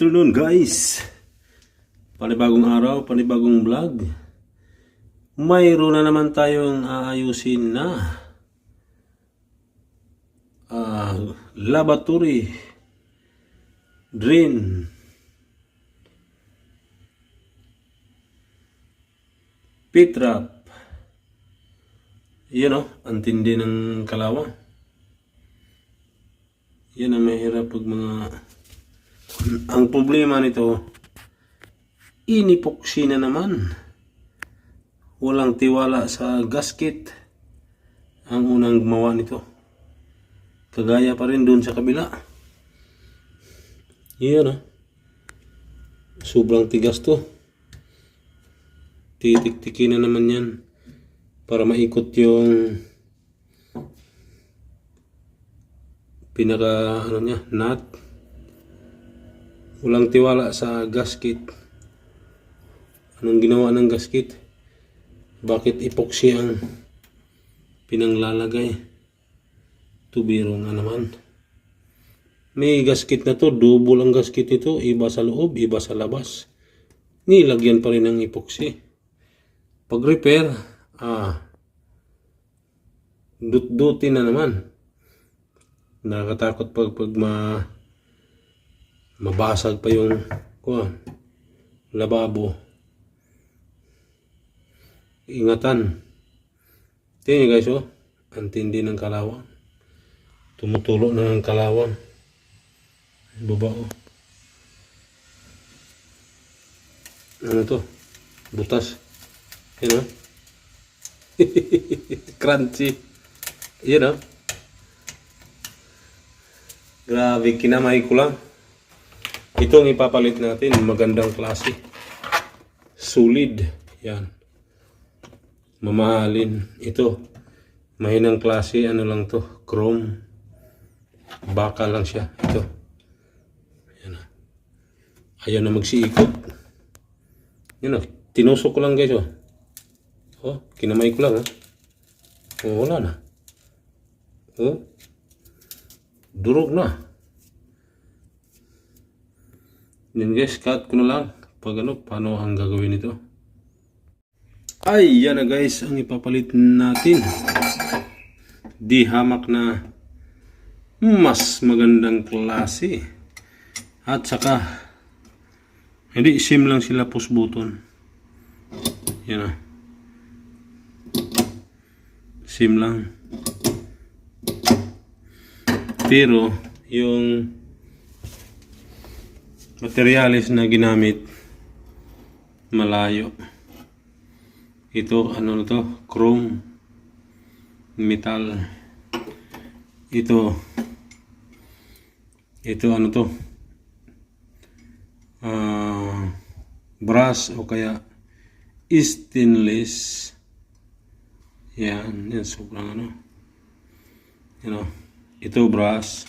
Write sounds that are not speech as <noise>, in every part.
afternoon guys. Panibagong araw, panibagong vlog. Mayroon na naman tayong aayusin na ah, laboratory drain pit trap. Yan o, ang tindi ng kalawang. Yan ang mahirap pag mga ang problema nito, inipoksi na naman. Walang tiwala sa gasket ang unang gumawa nito. Kagaya pa rin doon sa kabila. Yan ah. Sobrang tigas to. Titik-tikin na naman yan para maikot yung pinaka ano niya, nut. Walang tiwala sa gasket. Anong ginawa ng gasket? Bakit epoxy ang pinanglalagay? Tubiro nga naman. May gasket na to, double ang gasket ito. Iba sa loob, iba sa labas. Nilagyan pa rin ng epoxy. Pag repair, ah, dut-dutin na naman. Nakakatakot pag, pag ma, mabasag pa yung kuha, lababo. Ingatan. Tingnan niyo guys oh. Ang tindi ng kalawang. Tumutulo na ng kalawang. Baba oh. Ano to? Butas. Yan oh. <laughs> Crunchy. Yan oh. Grabe, kinamay ko lang. Ito ang ipapalit natin. Magandang klase. Solid. Yan. Mamahalin. Ito. Mahinang klase. Ano lang to? Chrome. Baka lang siya. Ito. Yan. Ayaw na magsiikot. Yan na. Tinusok ko lang guys. Oh. oh kinamay ko lang. Oh. Oh, wala na. Oh. Durog na. Yan guys, cut ko na lang. Pag ano, paano ang gagawin ito. Ay, yan na guys, ang ipapalit natin. Di hamak na mas magandang klase. At saka, hindi sim lang sila push button. Yan na. Sim lang. Pero, yung materialis na ginamit, malayo. Ito, ano na to? Chrome. Metal. Ito. Ito, ano to? Ah, brass o kaya stainless. Yan, yan sobrang ano. You know, ito brass.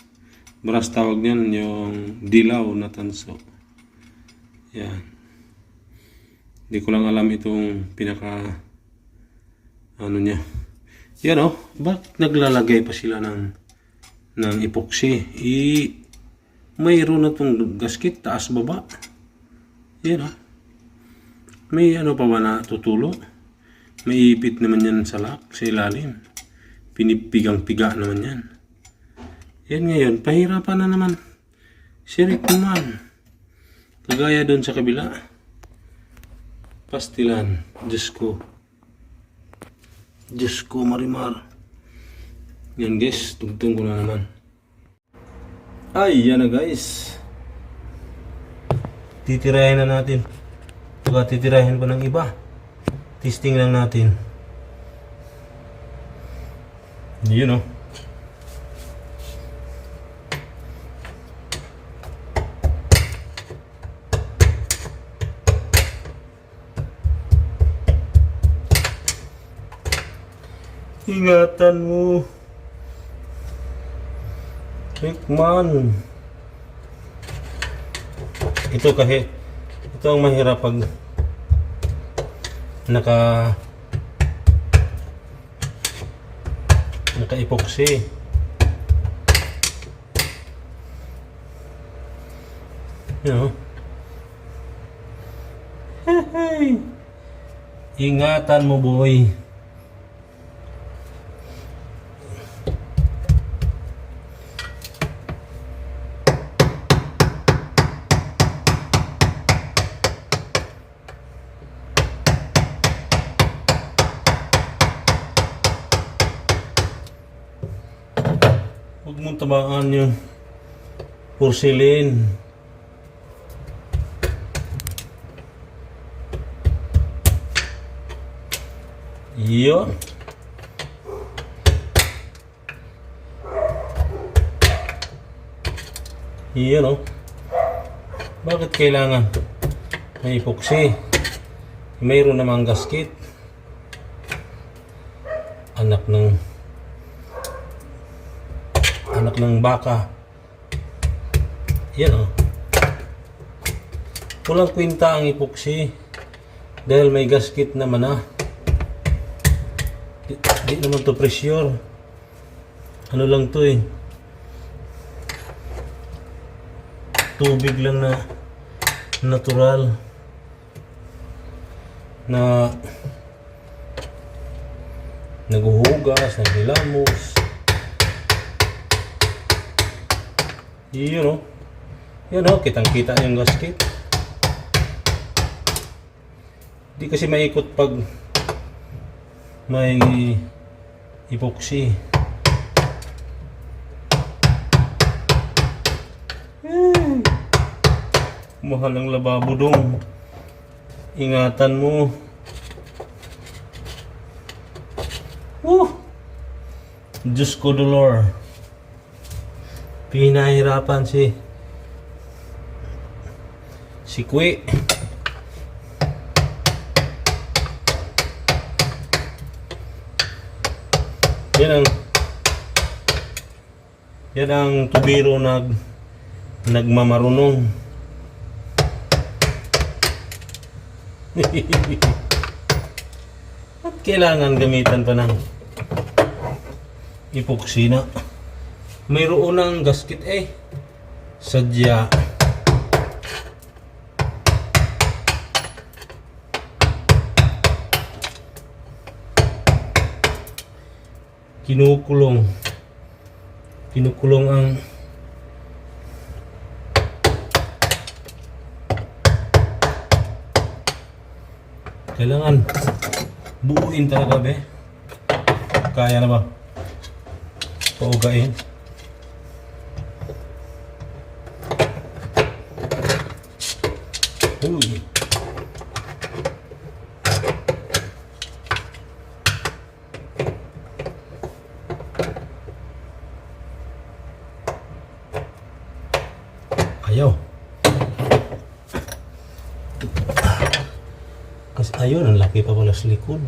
Brass tawag niyan yung dilaw na tanso. Yan. Hindi ko lang alam itong pinaka ano niya. Yan oh, bakit naglalagay pa sila ng ng epoxy? I mayroon na tong gasket taas baba. Yan oh. May ano pa ba na tutulo? May ipit naman yan sa lock, sa ilalim. Pinipigang-piga naman yan. Yan ngayon, pahirapan na naman. Sirik naman. Kagaya doon sa kabila. Pastilan. Diyos ko. Diyos ko, marimar. Yan guys, tugtong ko na naman. Ay, yan na guys. Titirahin na natin. Baka titirahin pa ng iba. Testing lang natin. Yun oh. Ingatan mo. Rickman. Ito kahit ito ang mahirap pag naka naka-epoxy. You know? <laughs> Ingatan mo, boy. Mong tamaan yung porcelain. Yun. Yun oh. Bakit kailangan may epoxy? Mayroon namang gasket. Anak ng anak ng baka. Yan oh. Walang kwenta ang epoxy dahil may gasket naman ah. Di, di naman to pressure. Ano lang to eh. Tubig lang na natural na naguhugas, naghilamos. Yun oh. Yun oh, kitang-kita yung gasket. Di kasi maikot pag may epoxy. Hmm. Mahal ang lababo dong. Ingatan mo. Woo! Diyos ko dolor. Pinahirapan si si Kwe. Yan ang yan ang tubiro nag nagmamarunong. <laughs> At kailangan gamitan pa ng epoxy na. Mayroon ng gasket eh. Sadya. Kinukulong. Kinukulong ang Kailangan buuin talaga be. Kaya na ba? Paugain. Uy. Ayaw. Kasi laki pa pala sa likod.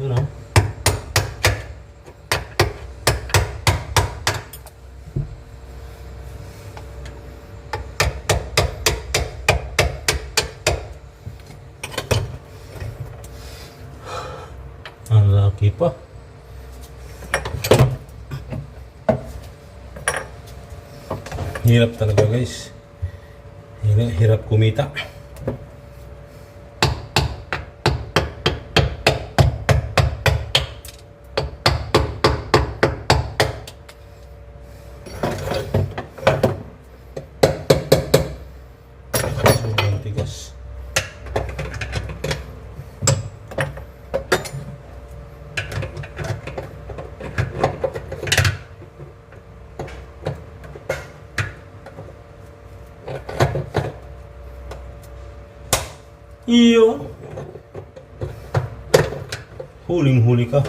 Yun o. Ang laki pa. Hirap talaga guys. Hirak हिरकुमीता Iyo. Huling-huli ka.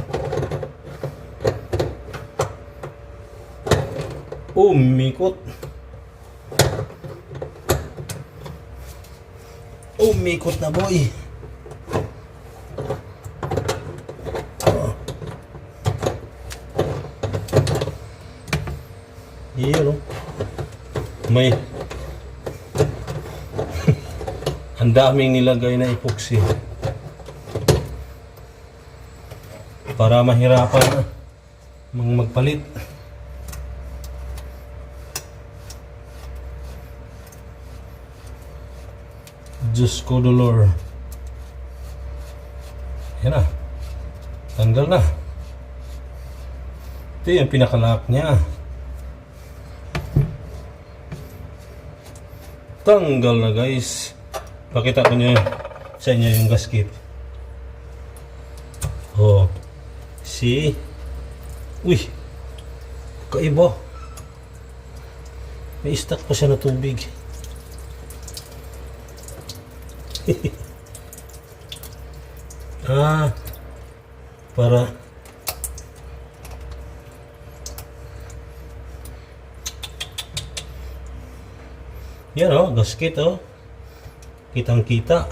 Umikot. Umikot na boy. Iyo no. May Ang daming nilagay na epoxy. Para mahirapan mga magpalit. Diyos ko, Dolor. Yan na. Tanggal na. Ito yung pinakalaak niya. Tanggal na guys. Pakita ko niyo sa inyo yung gasket. Oh. See? Uy. Kaiba. May stock pa siya na tubig. <laughs> ah. Para Yan oh, gasket oh. Kitang kita.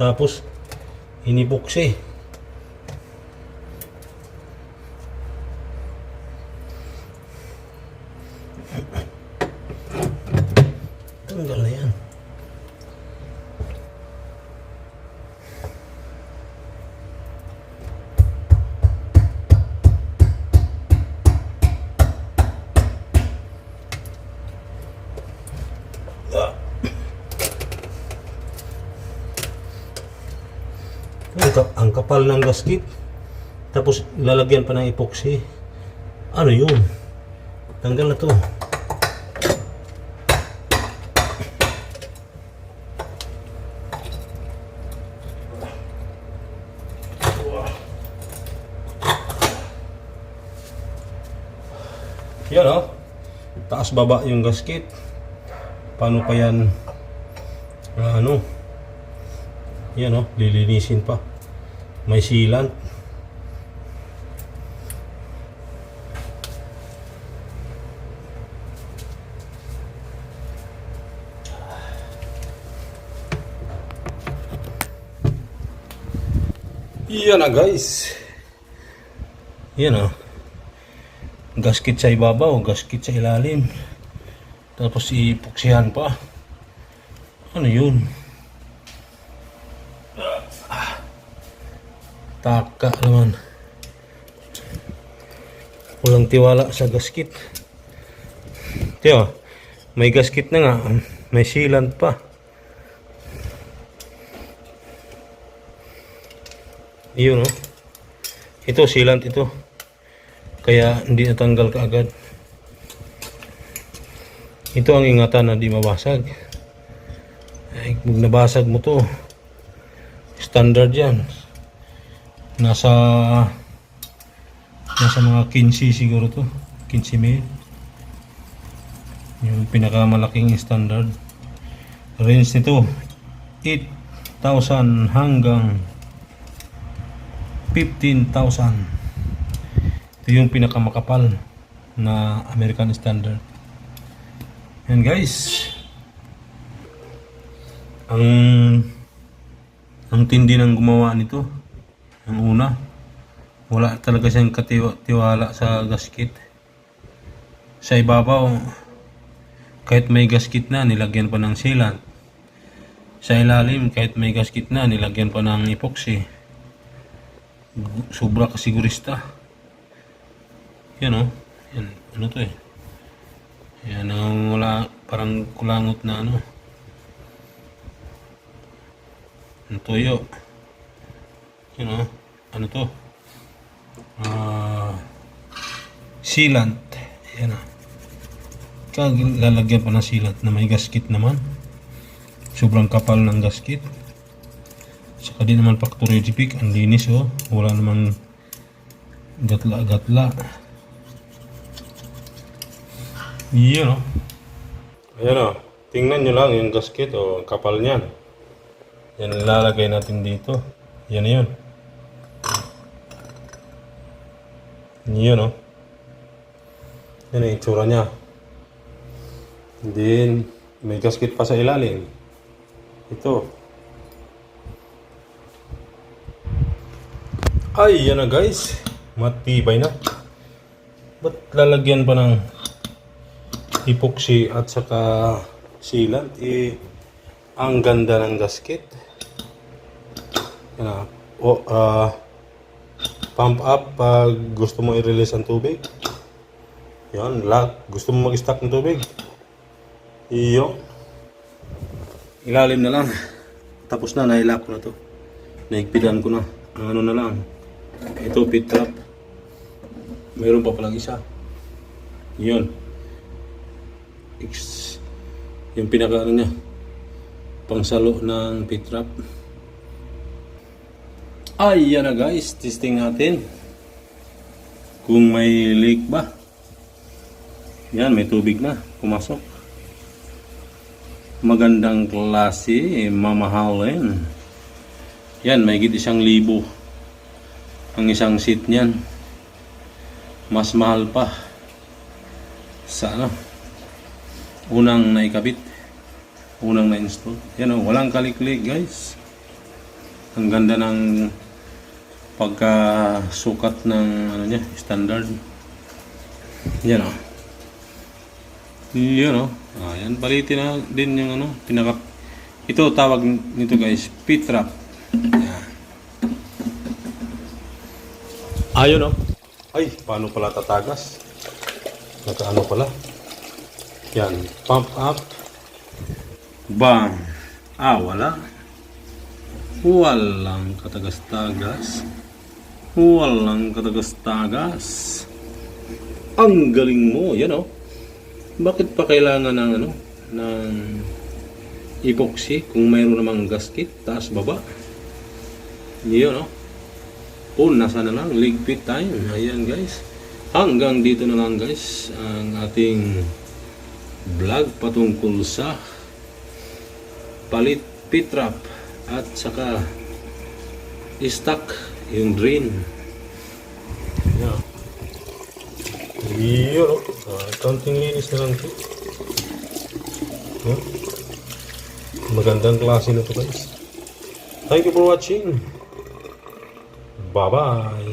Tapos inibuksi. Tanggal na yan. Ang, ang kapal ng gasket. Tapos lalagyan pa ng epoxy. Ano yun? Tanggal na to. Yan oh. Taas baba yung gasket. Paano pa yan? ah, ano? Yan oh, lilinisin pa. May sealant. Yan na guys. Yan oh. Gasket sa ibabaw, gasket sa ilalim. Tapos ipuksihan pa. Ano yun? Taka naman. Walang tiwala sa gasket. Tiyo, may gasket na nga. May sealant pa. Iyon oh. Ito, sealant ito. Kaya hindi natanggal kaagad. Ito ang ingatan na di mabasag. Ay, nabasag mo to, standard yan nasa nasa mga 15 siguro to. 15 mil yung pinakamalaking standard. Range nito 8,000 hanggang 15,000 ito yung pinakamakapal na American standard. Yan guys. Ang ang tindi ng gumawa nito ang una, wala talaga siyang katiwala sa gasket. Sa ibabaw, kahit may gasket na, nilagyan pa ng sealant. Sa ilalim, kahit may gasket na, nilagyan pa ng epoxy. Sobra kasigurista. Yan o. Yan. Ano to eh. Yan ang wala, parang kulangot na ano. Ang tuyo. Yun know, ano to? Ah, sealant. Yan ah. Kag lalagyan pa ng sealant na may gasket naman. Sobrang kapal ng gasket. Saka din naman factory pick. Ang linis oh. Wala namang gatla-gatla. Yun oh. Ayan oh. Tingnan nyo lang yung gasket oh. Kapal niyan. Yan lalagay natin dito. Yan na yun. Yun, oh. Yan ang itsura niya. Then, may gasket pa sa ilalim. Ito. Ay, yan na guys. Matibay na. Ba't lalagyan pa ng epoxy at saka sealant? Eh, ang ganda ng gasket. Yan na. O, ah, pump up pag gusto mo i-release ang tubig. Yan, lock. Gusto mo mag-stock ng tubig. Iyo. ilalim na lang. Tapos na, nailap ko na to. Naigpitan ko na. Ang ano na lang. Ito, pit trap. Mayroon pa palang isa. Yun. Yung pinaka ano niya. Pangsalo ng pit trap. Ay, yan na guys. Testing natin. Kung may leak ba. Yan, may tubig na. Pumasok. Magandang klase. Mamahalin. Yan, may git isang libo. Ang isang seat niyan. Mas mahal pa. Sa ano? Unang naikabit. Unang na-install. Yan o, walang kaliklik guys. Ang ganda ng pagkasukat ng ano niya, standard. Yan o. Yan o. Ayan, palitin na din yung ano, pinaka... Ito, tawag nito guys, pit trap. Yan. Ayun o. Ay, paano pala tatagas? Nakaano pala? Yan, pump up. Bam. Ah, wala. Walang katagas-tagas. Walang katagas-tagas. Ang galing mo, yan o. Bakit pa kailangan ng ano, ng epoxy kung mayroon namang gasket, taas baba? Yun o. Oh, nasa na lang, ligpit time. Ayan guys. Hanggang dito na lang guys, ang ating vlog patungkol sa palit pit trap at saka stock yung drain. Yun, oh. Uh, counting linis na lang ito. Huh? Magandang klase na guys. Thank you for watching. Bye-bye.